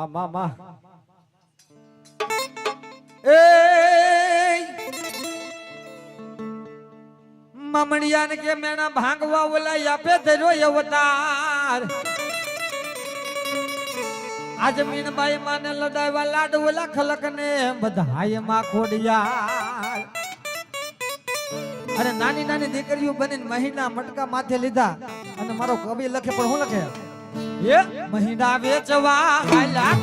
માં માં માં એ મમણિયાને કે મેણા ભાંગવા ઓલા આપે ધર્યો અવતાર. આજ મીણબાઈ માને લડાવા લાડ ઓલા ખલક ને બધાયમાં ખોડિયા અરે નાની નાની દીકરીઓ બનીને મહિના મટકા માથે લીધા અને મારો કવિ લખે, પણ હું લખે? મહિના વેચવા હાલા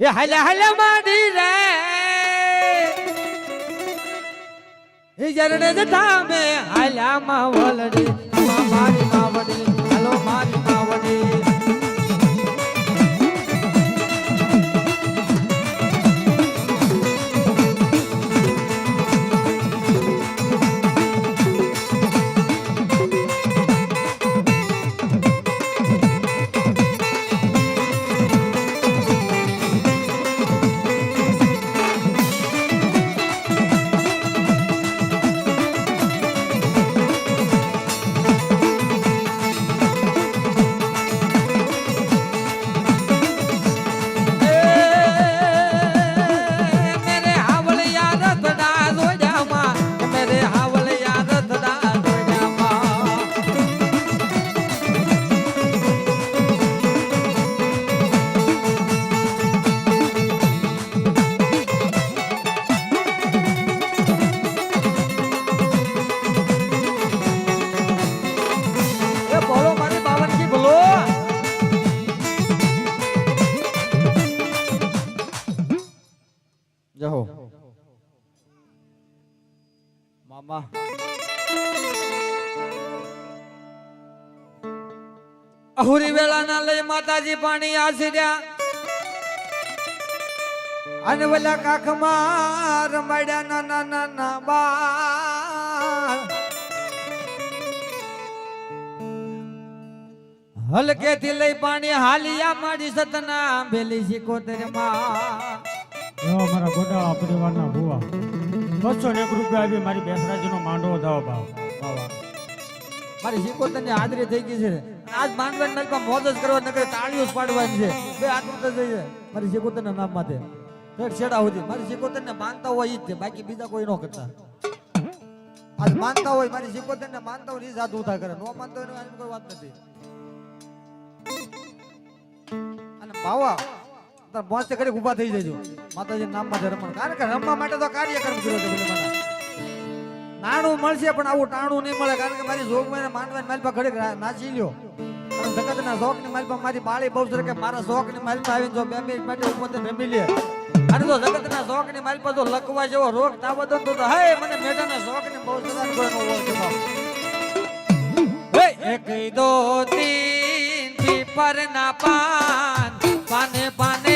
એ હાલે હાલે માડી રે. એ જરણે જતા મે હાલ્યા માં વલડી મારી માવડી, હાલો મારી મામા વેળાના લઈ માતાજી પાણી આશર્યા. અને ઓલા કાખમાં રમાડ્યા નાના નાના હલકે થી લઈ પાણી હાલિયા માડી સતના ભેલી શીખોતેરમાં. મારા ગોડા પરિવારના ભુવા. બસો ને એક રૂપિયા આવી મારી બેસરાજીનો માંડવો દાવ ભાવ મારી શીખોતરની હાજરી થઈ ગઈ છે. આજ માંડવાની નલમાં મોજ જ કરવા નકર તાળીઓ પાડવાની છે. બે આત્મત છે મારી શીખોતર ના નામ માથે. ઠેઠ છેડા સુધી. મારી શીખોતર ને માનતા હોય જ છે. બાકી બીજા કોઈ ન કરતા. આજ માનતા હોય, મારી શીખોતર ને માનતા હોય ઈ જાત ઉધા કરે. નો માનતા હોય કોઈ વાત નથી. અને બાવા તાર મોજ કરી ઊભા થઈ જજો. માતાજી નામમાં રમણ કારણ કે રમવા માટે તો કાર્યક્રમ કર્યો છે. નાણું મળશે પણ આવું ટાણું નહીં મળે. કારણ કે મારી જોગ મને માનવાની માલપા ઘડીક નાચી લ્યો. અને જગતના શોખની માલપા મારી બાળી બહુ કે મારા શોખની માલપા આવીને જો બે મિનિટ માટે ઉપર રમી લે. અને જો જગતના શોખની માલપા જો લખવા જેવો રોગ તાવ હતો તો હે, મને મેટાના શોખની બહુ સદા કોઈ નો ઓળખે બાપ. એક, દો, તીન પર ના પાન. પાને, પાન